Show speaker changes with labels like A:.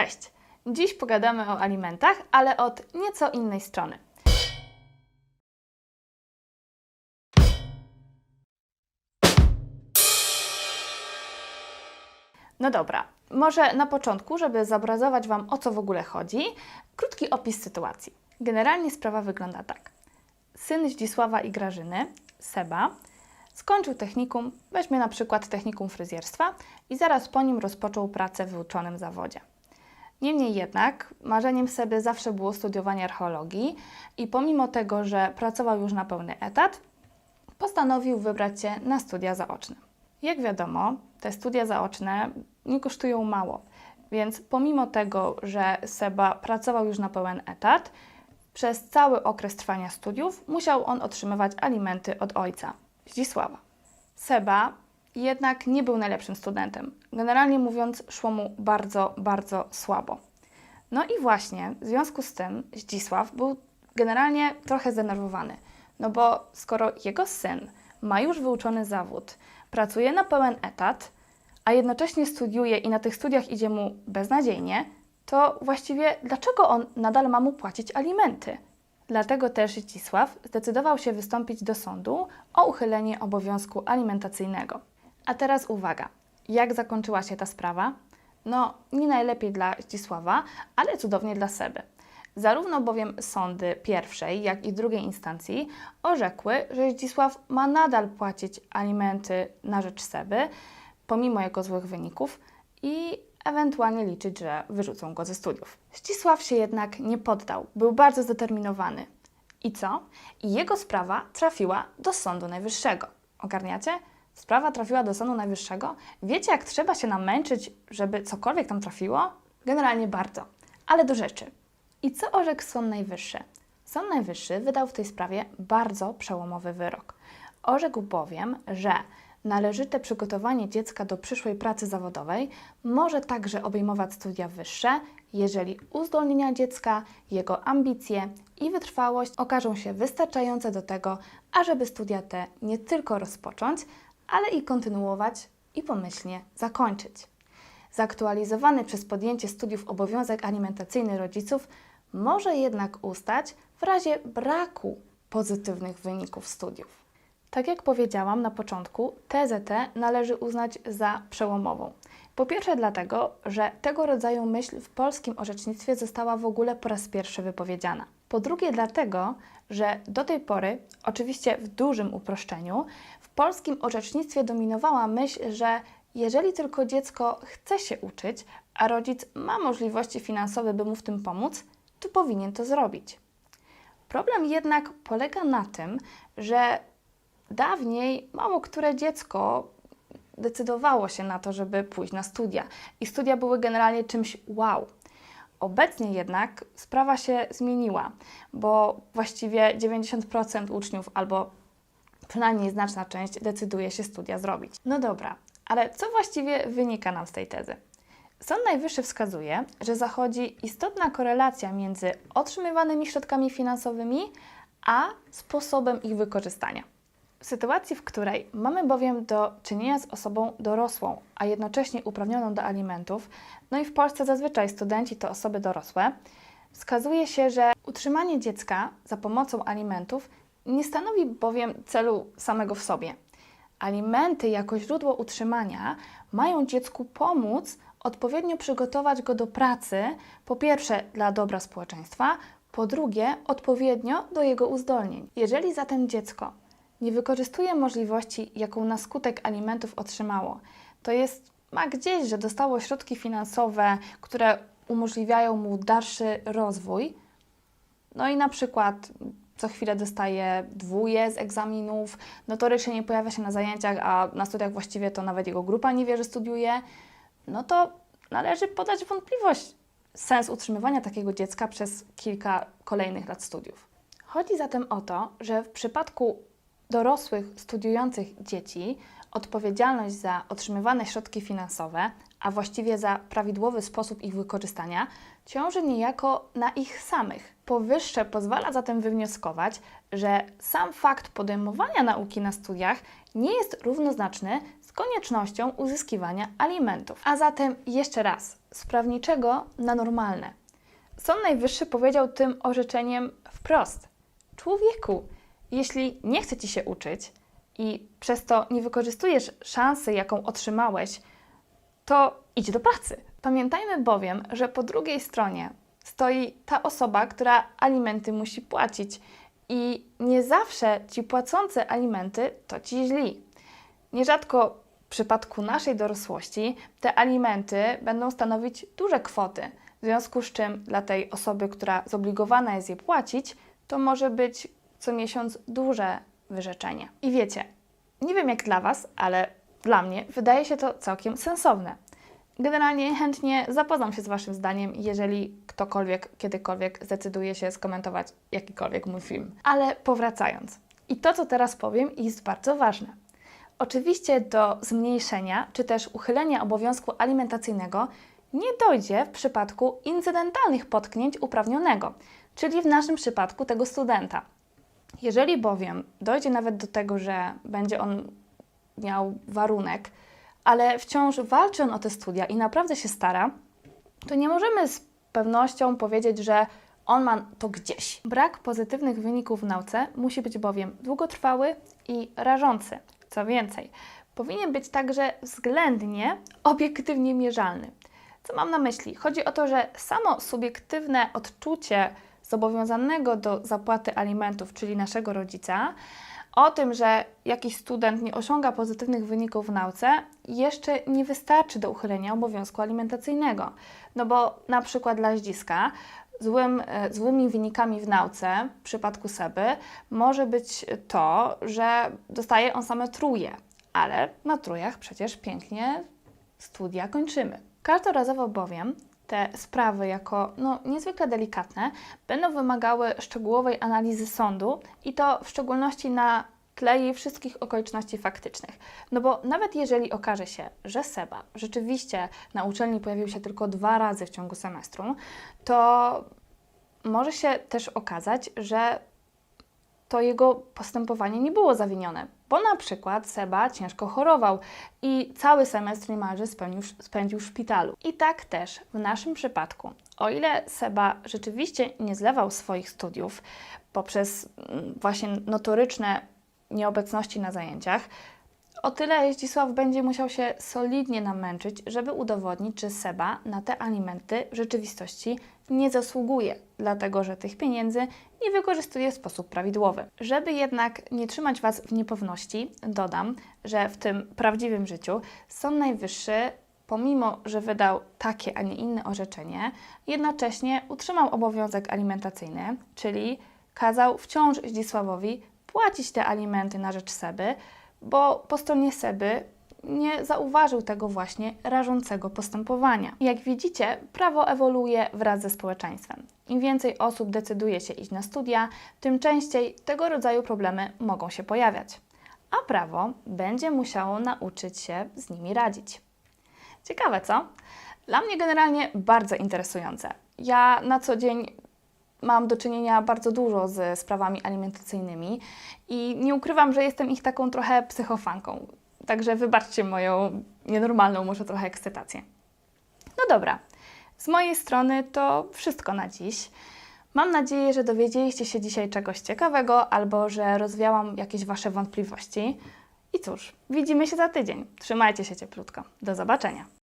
A: Cześć! Dziś pogadamy o alimentach, ale od nieco innej strony. No dobra, może na początku, żeby zobrazować Wam o co w ogóle chodzi, krótki opis sytuacji. Generalnie sprawa wygląda tak. Syn Zdzisława i Grażyny, Seba, skończył technikum, weźmie na przykład technikum fryzjerstwa i zaraz po nim rozpoczął pracę w wyuczonym zawodzie. Niemniej jednak marzeniem Seby zawsze było studiowanie archeologii i pomimo tego, że pracował już na pełny etat, postanowił wybrać się na studia zaoczne. Jak wiadomo, te studia zaoczne nie kosztują mało, więc pomimo tego, że Seba pracował już na pełen etat, przez cały okres trwania studiów musiał on otrzymywać alimenty od ojca, Zdzisława. Seba jednak nie był najlepszym studentem. Generalnie mówiąc, szło mu bardzo, bardzo słabo. No i właśnie w związku z tym Zdzisław był generalnie trochę zdenerwowany. No bo skoro jego syn ma już wyuczony zawód, pracuje na pełen etat, a jednocześnie studiuje i na tych studiach idzie mu beznadziejnie, to właściwie dlaczego on nadal ma mu płacić alimenty? Dlatego też Zdzisław zdecydował się wystąpić do sądu o uchylenie obowiązku alimentacyjnego. A teraz uwaga, jak zakończyła się ta sprawa? No, nie najlepiej dla Zdzisława, ale cudownie dla Seby. Zarówno bowiem sądy pierwszej, jak i drugiej instancji orzekły, że Zdzisław ma nadal płacić alimenty na rzecz Seby, pomimo jego złych wyników i ewentualnie liczyć, że wyrzucą go ze studiów. Zdzisław się jednak nie poddał, był bardzo zdeterminowany. I co? Jego sprawa trafiła do Sądu Najwyższego. Ogarniacie? Sprawa trafiła do Sądu Najwyższego. Wiecie, jak trzeba się namęczyć, żeby cokolwiek tam trafiło? Generalnie bardzo. Ale do rzeczy. I co orzekł Sąd Najwyższy? Sąd Najwyższy wydał w tej sprawie bardzo przełomowy wyrok. Orzekł bowiem, że należyte przygotowanie dziecka do przyszłej pracy zawodowej może także obejmować studia wyższe, jeżeli uzdolnienia dziecka, jego ambicje i wytrwałość okażą się wystarczające do tego, ażeby studia te nie tylko rozpocząć, ale i kontynuować i pomyślnie zakończyć. Zaktualizowany przez podjęcie studiów obowiązek alimentacyjny rodziców może jednak ustać w razie braku pozytywnych wyników studiów. Tak jak powiedziałam na początku, tezę tę należy uznać za przełomową. Po pierwsze dlatego, że tego rodzaju myśl w polskim orzecznictwie została w ogóle po raz pierwszy wypowiedziana. Po drugie dlatego, że do tej pory, oczywiście w dużym uproszczeniu, w polskim orzecznictwie dominowała myśl, że jeżeli tylko dziecko chce się uczyć, a rodzic ma możliwości finansowe, by mu w tym pomóc, to powinien to zrobić. Problem jednak polega na tym, że dawniej mało które dziecko decydowało się na to, żeby pójść na studia. I studia były generalnie czymś wow. Obecnie jednak sprawa się zmieniła, bo właściwie 90% uczniów albo przynajmniej znaczna część decyduje się studia zrobić. No dobra, ale co właściwie wynika nam z tej tezy? Sąd Najwyższy wskazuje, że zachodzi istotna korelacja między otrzymywanymi środkami finansowymi a sposobem ich wykorzystania. W sytuacji, w której mamy bowiem do czynienia z osobą dorosłą, a jednocześnie uprawnioną do alimentów, no i w Polsce zazwyczaj studenci to osoby dorosłe, wskazuje się, że utrzymanie dziecka za pomocą alimentów nie stanowi bowiem celu samego w sobie. Alimenty jako źródło utrzymania mają dziecku pomóc odpowiednio przygotować go do pracy, po pierwsze dla dobra społeczeństwa, po drugie odpowiednio do jego uzdolnień. Jeżeli zatem dziecko nie wykorzystuje możliwości, jaką na skutek alimentów otrzymało, to jest ma gdzieś, że dostało środki finansowe, które umożliwiają mu dalszy rozwój, no i na przykład co chwilę dostaje dwóje z egzaminów, notorycznie nie pojawia się na zajęciach, a na studiach właściwie to nawet jego grupa nie wie, że studiuje, no to należy podać wątpliwość sens utrzymywania takiego dziecka przez kilka kolejnych lat studiów. Chodzi zatem o to, że w przypadku dorosłych studiujących dzieci odpowiedzialność za otrzymywane środki finansowe, a właściwie za prawidłowy sposób ich wykorzystania, ciąży niejako na ich samych. Powyższe pozwala zatem wywnioskować, że sam fakt podejmowania nauki na studiach nie jest równoznaczny z koniecznością uzyskiwania alimentów. A zatem jeszcze raz, z prawniczego na normalne. Sąd Najwyższy powiedział tym orzeczeniem wprost: Człowieku, jeśli nie chce ci się uczyć i przez to nie wykorzystujesz szansy, jaką otrzymałeś, to idź do pracy. Pamiętajmy bowiem, że po drugiej stronie stoi ta osoba, która alimenty musi płacić i nie zawsze ci płacący alimenty to ci źli. Nierzadko w przypadku naszej dorosłości te alimenty będą stanowić duże kwoty, w związku z czym dla tej osoby, która zobligowana jest je płacić, to może być co miesiąc duże wyrzeczenie. I wiecie, nie wiem jak dla Was, ale dla mnie wydaje się to całkiem sensowne. Generalnie chętnie zapoznam się z Waszym zdaniem, jeżeli ktokolwiek kiedykolwiek zdecyduje się skomentować jakikolwiek mój film. Ale powracając, i to co teraz powiem jest bardzo ważne. Oczywiście do zmniejszenia czy też uchylenia obowiązku alimentacyjnego nie dojdzie w przypadku incydentalnych potknięć uprawnionego, czyli w naszym przypadku tego studenta. Jeżeli bowiem dojdzie nawet do tego, że będzie on miał warunek, ale wciąż walczy on o te studia i naprawdę się stara, to nie możemy z pewnością powiedzieć, że on ma to gdzieś. Brak pozytywnych wyników w nauce musi być bowiem długotrwały i rażący. Co więcej, powinien być także względnie obiektywnie mierzalny. Co mam na myśli? Chodzi o to, że samo subiektywne odczucie zobowiązanego do zapłaty alimentów, czyli naszego rodzica, o tym, że jakiś student nie osiąga pozytywnych wyników w nauce, jeszcze nie wystarczy do uchylenia obowiązku alimentacyjnego. No bo na przykład dla Zdziska złym, e, złymi wynikami w nauce w przypadku Seby może być to, że dostaje on same truje, ale na trujach przecież pięknie studia kończymy. Każdorazowo bowiem te sprawy jako no, niezwykle delikatne będą wymagały szczegółowej analizy sądu i to w szczególności na tle jej wszystkich okoliczności faktycznych. No bo nawet jeżeli okaże się, że Seba rzeczywiście na uczelni pojawił się tylko dwa razy w ciągu semestru, to może się też okazać, że to jego postępowanie nie było zawinione, bo na przykład Seba ciężko chorował i cały semestr niemalże spędził, spędził w szpitalu. I tak też w naszym przypadku, o ile Seba rzeczywiście nie zlewał swoich studiów poprzez mm, właśnie notoryczne nieobecności na zajęciach, o tyle Zdzisław będzie musiał się solidnie namęczyć, żeby udowodnić, że Seba na te alimenty w rzeczywistości nie zasługuje, dlatego że tych pieniędzy nie wykorzystuje w sposób prawidłowy. Żeby jednak nie trzymać Was w niepewności, dodam, że w tym prawdziwym życiu Sąd Najwyższy pomimo, że wydał takie, a nie inne orzeczenie, jednocześnie utrzymał obowiązek alimentacyjny, czyli kazał wciąż Zdzisławowi płacić te alimenty na rzecz Seby, bo po stronie Seby nie zauważył tego właśnie rażącego postępowania. Jak widzicie, prawo ewoluuje wraz ze społeczeństwem. Im więcej osób decyduje się iść na studia, tym częściej tego rodzaju problemy mogą się pojawiać. A prawo będzie musiało nauczyć się z nimi radzić. Ciekawe, co? Dla mnie generalnie bardzo interesujące. Ja na co dzień mam do czynienia bardzo dużo ze sprawami alimentacyjnymi i nie ukrywam, że jestem ich taką trochę psychofanką. Także wybaczcie moją nienormalną może trochę ekscytację. No dobra, z mojej strony to wszystko na dziś. Mam nadzieję, że dowiedzieliście się dzisiaj czegoś ciekawego albo że rozwiałam jakieś Wasze wątpliwości. I cóż, widzimy się za tydzień. Trzymajcie się cieplutko. Do zobaczenia.